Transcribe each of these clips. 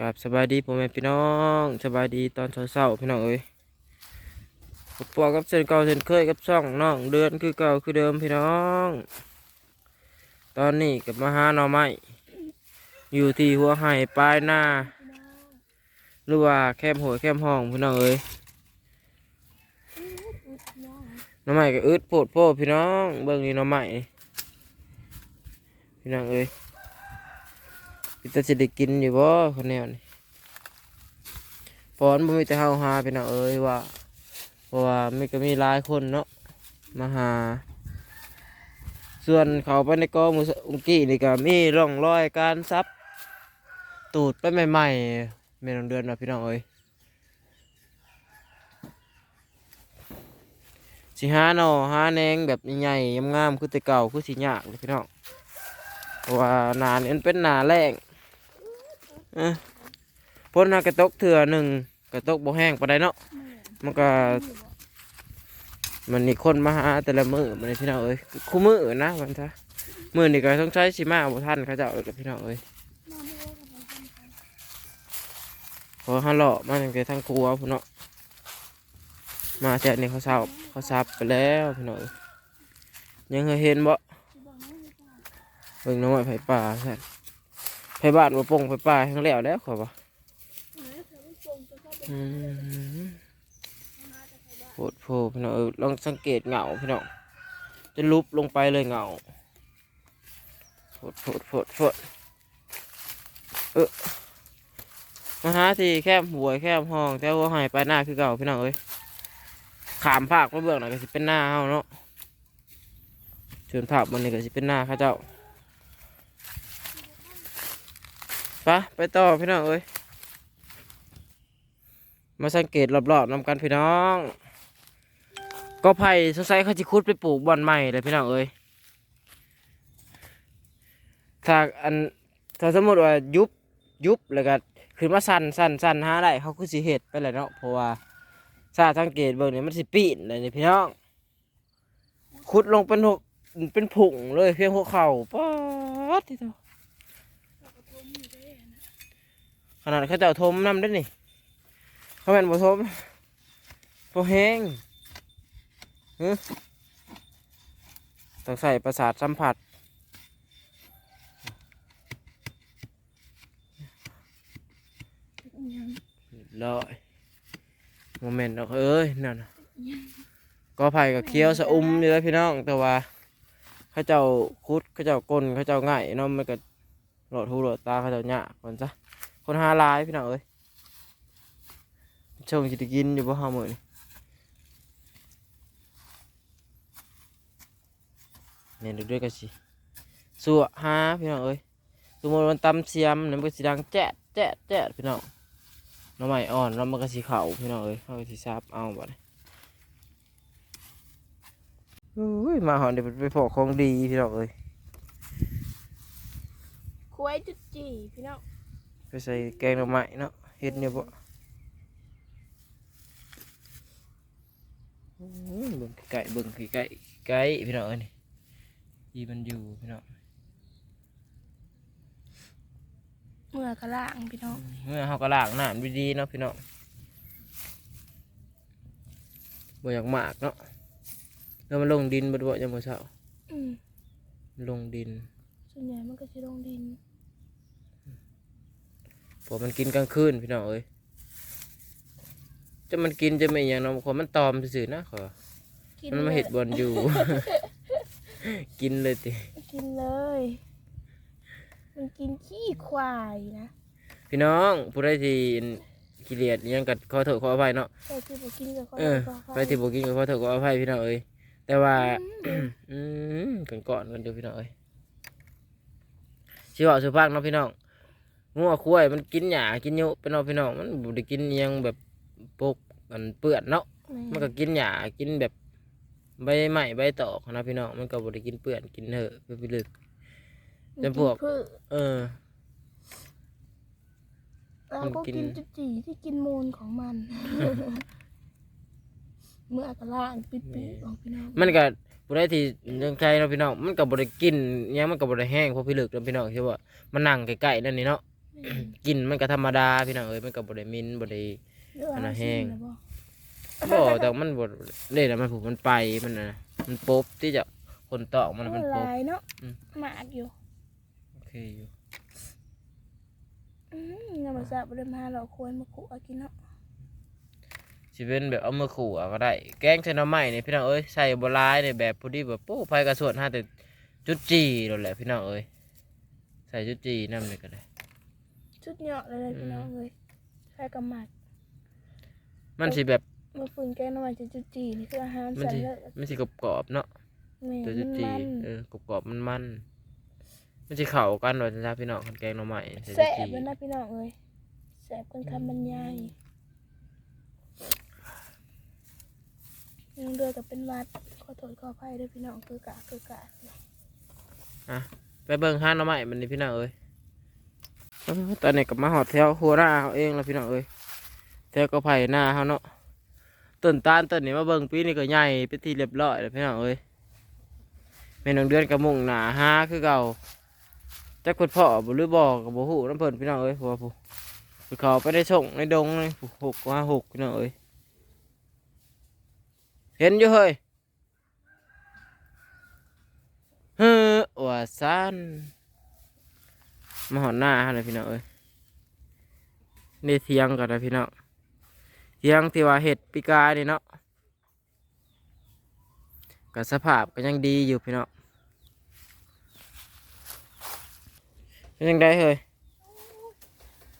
กับสบายดีพ่อแม่พี่น้องสบายดีตอนเช้าๆพี่น้องเอ้ยพบปอกับเส้นเก่าเส้นเคยกับช่องน้องเดือนคือเก่าคือเดิมพี่น้อง ตอนนี้กับมาหาหน่อไม้อยู่ที่หัวไห่ปลายหน้าหรือว่าแคมหัวแคมห้องพี่น้องเอ้ยหน่อไม้ก็อึดโปดโพพี่น้อง เบิ่งนี่หน่อไม้พี่น้องเอ้ย พี่ตาจะได้กินอยู่บ่คนแนวนี่พอนบ่มีแต่เฮาหาพี่น้องเอ้ยว่าเพราะว่ามีก็มีหลายคนเนาะมาหา ส่วนเขาไปในกอมืออุงกี้นี่ก็มีร่องรอยการซับ ตูดไปใหม่ๆแม่องเดือนนะพี่น้องเอ้ยสิหาหนอหาแนงแบบใหญ่ๆงามๆคือแต่เก่าคือสิยากเลยพี่น้องเพราะว่านานมันเป็นหนาแรง อ้อพ้นหากระตกเถื่อหนึ่งกระตกบ่แห้งปานใดเนาะมันก็ มันนี่คนมาหาแต่ละมือมันนี่พี่น้องเอ้ยคู่มือนะมันซะมือนี่ก็ต้องใช้สิมาบ่ทันเขาเจ้าเอ้ยกับพี่น้องเอ้ยพอฮัลโหลมาตั้งแต่ทั้งครัวพุ่นเนาะมาแท้นี่เขาเศร้าเขาซับไปแล้วพี่น้องเอ้ยยังเคยเห็นบ่เบิ่งน้องไม้ไผ่ป่าแท้ ไปบ้านว่าปงไปป่าทั้งแล้วแล้วขอบ่อืมโพดโพพี่น้องเออลองสังเกตเหงาพี่น้องจะลุบลงไปเลยเหงาโพดโพดโพดโพดเออมาหาที่แคบหวยแคบห้องแต่ว่าหายไปหน้าคือเก่าพี่น้องเอ้ยขามภาคมาเบื้องหน่อยก็สิเป็นหน้าเฮาเนาะชวนภาพมันนี่ก็สิเป็นหน้าเข้าเจ้า ไปไปต่อพี่น้องเอ้ยมาสังเกตรอบๆนำกันพี่น้อง ก็ไผ่สงสัยเขาจะคุดไปปลูกบอนใหม่เลยพี่น้องเอ้ยถ้าอันถ้าสมมติว่ายุบยุบแล้วก็ขึ้นมาสั่นสั่นสั่นหาได้เขาคือสิเห็ดไปเลยเนาะเพราะว่าถ้าสังเกตเบิ่งเนี่ยมันสิปีนเลยนี่พี่น้องขุดลงเป็นหกเป็นผุ่งเลยเพียงหัวเข่าป๊อดที่ตัว ขนาดเขาเจ้าทมน้ำได้นี่เขาเป็นบ่ทมพอแห้งต้องใส่ประสาทสัมผัสเรียบร้อยโมเมนต์ดอกเอ้ยนั่นก็ไผ่กับเคี้ยวสะอุ้มอยู่แล้วพี่น้องแต่ว่าเขาเจ้าคุดเขาเจ้ากลนเขาเจ้าง่ายเนาะมันก็หลอดหูหลอดตาเขาเจ้าหยาก่อนจ้ะ คนหาลายพี่น้องเอ้ยชงจะกินอยู่บ่ห้ามือนี่เนี่ยดูด้วยกันสิสัวหาพี่น้องเอ้ยสมมติมันตำเสียมเนี่ยมันก็สิดังแจ๊ดแจ๊ดแจ๊ดพี่น้องน้ำใหม่อ่อนแล้วมันก็สิเข่าพี่น้องเอ้ยเขาสิซับเอาบ่ได้อุ้ยมาหอนเดี๋ยวไปพอของดีพี่น้องเอ้ยคุ้ยจุดจีพี่น้อง ใส่แกงหน่อไม้เนาะเฮ็ดเนี่ยบ่อื้อเบิ่งไก่เบิ่งไก่ไก่พี่น้องเอ้ยนี่ที่มันอยู่พี่น้องเมื่อกระล่างพี่น้องเมื่อเฮาก็ล้างน้ำดีๆเนาะพี่น้องบ่อยากมากเนาะแล้วมันลงดินบ่ด้วยจังบ่เช้าอืมมันลงดินส่วนใหญ่มันก็จะลงดินเพอมันกินกลางคืนพี่น้องเอ้ยจะมันกินจะไม่อหย่างเนาะขอมันตอมซื่อๆนะขอกินมันมาเห็ดบอลอยู่ กินเลยติกินเลย มันกินขี้ควายนะ พี่น้องผู้ใดที่ขี้เลียดอิหยังกัดขอโทษขออภัยเนาะแต่ที่บอกกินกับข้าวเออก็ผู้ใดที่บอกกินก็ขอโทษขออภัยพี่น้องเอ้ยแต่ว่าอืมกันก่อนกันเดี๋ยวพี่น้องเอ้ยชิว่าสุภาพเนาะพี่น้อง งัวควายมันกินหญ้ากินโยเป็นเนาะพี่น้องมันบ่ได้กินอิหยังแบบปกมันเปื้อนเนาะมันก็กินหญ้ากินแบบใบไม้ใบตอกนะพี่น้องมันก็บ่ได้กินเปื้อนกินเหอะไปลึกแต่พวก พืชเออเรามันก็กิน กินจุดจีที่กินมูลของมัน เมื่อกระล่างปิดปีกของพี่น้องมันก็บ่ได้ที่ยังใจเนาะพี่น้องมันก็บ่ได้กินอิหยังมันก็บ่ได้แห้งเพราะพี่ลึกเนาะพี่น้องใช่ว่ามันนั่งใกล้ๆนั่นนี่เนาะแกินมันก็ธรรมดาพี่น้องเอ้ยมันก็บ่ได้มินบ่ได้เรื่องอันน่ะอาแห้ชีงพนะบ่บ่แต่มันบ่เล่นแล้วมันผูกมันไปมันน่ะมันปบที่จะคนตอกมันน่ะมันปหบลายเนาะอืม หมากอยู่โอเคอยู่อืมยามมาสาบ่ได้มาเราควรมาคุเอากินเนาะสิเป็นแบบเอามือขู่เอาก็ได้ แกงใส่หน้ำใหม่นี่พี่น้องเอ้ยใส่บ่หลายนี่แบบพอดีแบบโป้ไผกระสวดหาแต่จุดจีนั่นแหละพี่น้องเอ้ยใส่จุดจีนำนี่ก็ได้ ชุดเหยาะเลยเลยพี่น้องเอ้ยใส่กับหมากมันสิแบบมาฝืนแกงน้ำมันจะจุดจีนี่คืออาหารมันสันสิเลิศมันสิกรอบๆเนาะแม่ตัวมัจุดนจีมันเออกรอบๆมันมันๆมันสิเข้ากันว่าจ้าพี่น้องคันแกงหน้ำใหม่ใส่จุแซ่ดบจีเลยนะพี่น้องเอ้ยแซ่บคนคำบรรยายยังเดือกับเป็นหวัดขอโทษขออภัยด้วยพี่น้องคือกะคือกะไปเบิ่งห้าหน้ำใหม่มันนี่พี่น้องเอ้ยเออ ตอนนี้ก็มาหอดแถวหัวหน้าเขาเองแล้วพี่น้องเอ้ยแถวก็ไผ่หน้าเขาเนาะต้นตาลต้นนี้มาเบิ่งปีนี้ก็ใหญ่เป็นที่เรียบร้อยแล้วพี่น้องเอ้ยแม่น้องเดือนกับมุงหนาห้าคือเก่าแต่คุณพ่อบ่หรือบอกกับบ่ฮู้น้ำเพิ่นพี่น้องเอ้ยเพราะว่าผู้เขาไปได้ส่งในดงเลยหกว่าหกพี่น้องเอ้ยเห็นอยู่เฮ้ยเฮ้อว่าซัน มาหอนหน้าฮะเลยพี่น้องเอ้ยนี่เทียงกันนะพี่น้องเทียงที่ว่าเห็ดปีกายนี่เนาะกับสภาพก็ยังดีอยู่พี่น้องเป็นยังไงเฮ้ย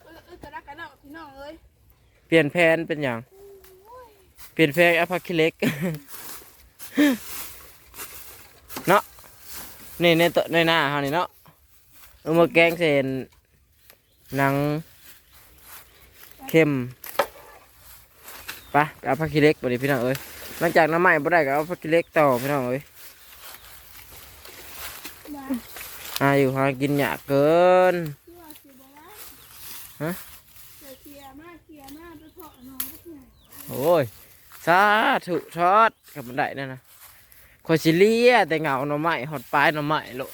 เออเออกระดักกระดอกพี่น้องเอ้ยเปลี่ยนแผนเป็นอย่างเปลี่ยนแผนอพาคิเล็กเนาะนี่ในตัวในหน้าเขานี่เนาะ เอามาแกงเส้นหนังเข้มไปะเอาผักขี้เล็กบดีพี่น้องเอ้ยหลังจากน้ำไหม้บ่ได้ก็เอาผักขี้เล็กต่อพี่น้องเอ้ยมาหาอยู่หากินหยากเกินฮะเดี๋ยวเคลียร์มาเคลียร์มาไปเพาะน้องก็เหนื่อยโอ้ยสาธุทอดกับมันได้นั่นนะคอยสิเลียแต่เหงาหน่อไม้หอดปลายหน่อไม้โลด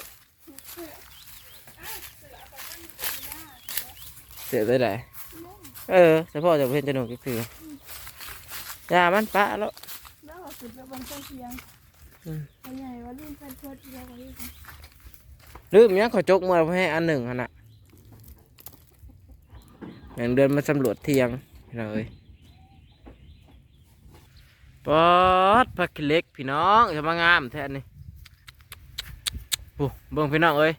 สียได้ไหนเออแต่พ่อจะเพื่อนจะหนุกก็คืออย่ามันปะแล้วแล้วก็สุดไปบนต้นเทียงอืมเอาใหญ่ว่าลื่นเป็นเพื่อนเทียงกว่านี้ค่ะลืมยังขอจกมือให้อันหนึ่งขนาดอย่างเดินมาสำรวจเทียงพี่น้องเอ้ยปอดผักขี้เหล็กพี่น้องจะมางามแท้นี่โอ้เบิ่งพี่น้องเอ้ย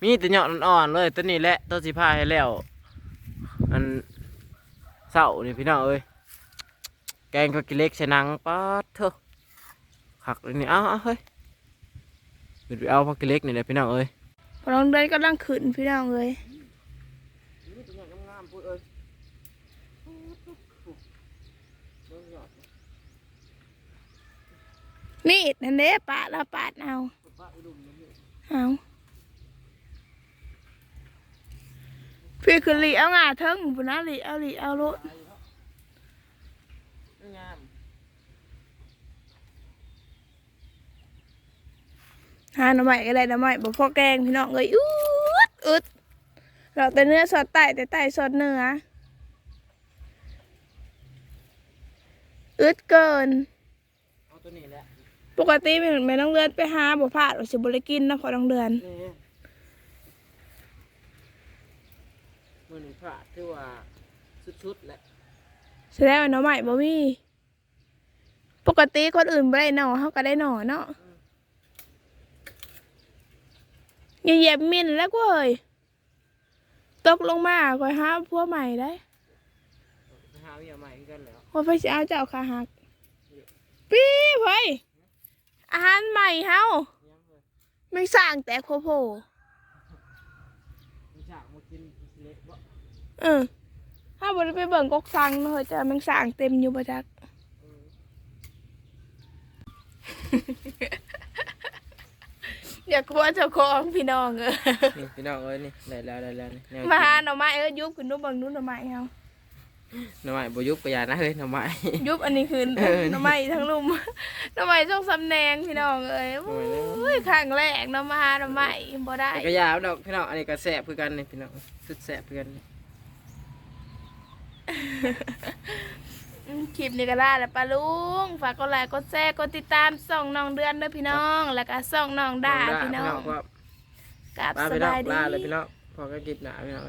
มีแต่เหยาะอ่อนๆเลยตัวนี้แหละตัวสีผ้าให้แล้ว อันเสานี่พี่น้องเอ้ยแกงผักขี้เล็กใส่นังปอดเถอะขักเลยนี่เอาเอาเฮ้ยเดี๋ยวไปเอาผักขี้เล็กนี่แหละพี่น้องเอ้ยพอน้องเดินกำลังขึ้นพี่น้องเลยมีดนั่นเด้ปาดแล้วปาดเอาเอา พี่คือหลีเอางาเทิงปุ่นนะหลีเอาหลีเอาโลดหาหน่อไม้ก็ได้หน่อไม้บ่พอแกงพี่น้องเอ้ยอึดอึดเราแต่เนื้อสดไต่แต่ไต่สดเนื้ออึดเกินเอาตัวนี้แหละปกติไม่ไม่ต้องเดือนไปหาบ่พลาดว่าสิบ่ได้กินนะพอต้องเดือน มือหนึ่งพลาดที่ว่าสุดๆแหละแสดงว่าหน่อไม้บ่มี ปกติคนอื่นบ่ได้หน่อเฮาก็ได้หน่อเนาะอย่าเหยียบมินแล้วก็เอ้ยตกลงมาก็หาผัวใหม่ได้ไปหาเมียใหม่คือกันแล้วว่าไปสิเอาเจ้าขาหักปี๊บเฮ้ยอาหารใหม่เฮายังเลยไม่สร้างแต่โพโพ มีฉากมากินเล็กบ่ เออถ้าบ่ได้ไปเบิ่งกกสังเนาะเฮ้ยจะมันสร้างเต็มอยู่บ่จักอยากกลัวเจ้าของพี่น้องเออนี่พี่น้องเอ้ยนี่ได้แล้วได้แล้วนี่แนวมาหากินหน่อไม้เออยุบขึ้นดูเบิ่งดูหน่อไม้เฮาหน่อไม้บ่ยุบกระยานะเฮ้ยหน่อไม้ ยุบอันนี้คือเออหน้ำไม้ทั้งลุมหน้ำไม้ช่องสำแนงพี่น้องเอ้ยหน่อไม้แล้วอุ้ยครั้งแรกเน้ำมาหาหน้ำไม้บ่ได้ แต่กระยาดอกพี่น้องอันนี้ก็แซ่บคือกันนี่พี่น้องสุดแซ่บคือกันนี่อืม คลิปนี้ก็ได้แล้วปะลุง ฝากกดไลค์กดแชร์กดติดตามส่องน้องเดือนด้วยพี่น้อง แล้วก็ส่องน้องดาพี่น้องว่ากับลาสพี่น้องบายดี ลาเลยพี่น้องพอก็กินหนาพี่น้อง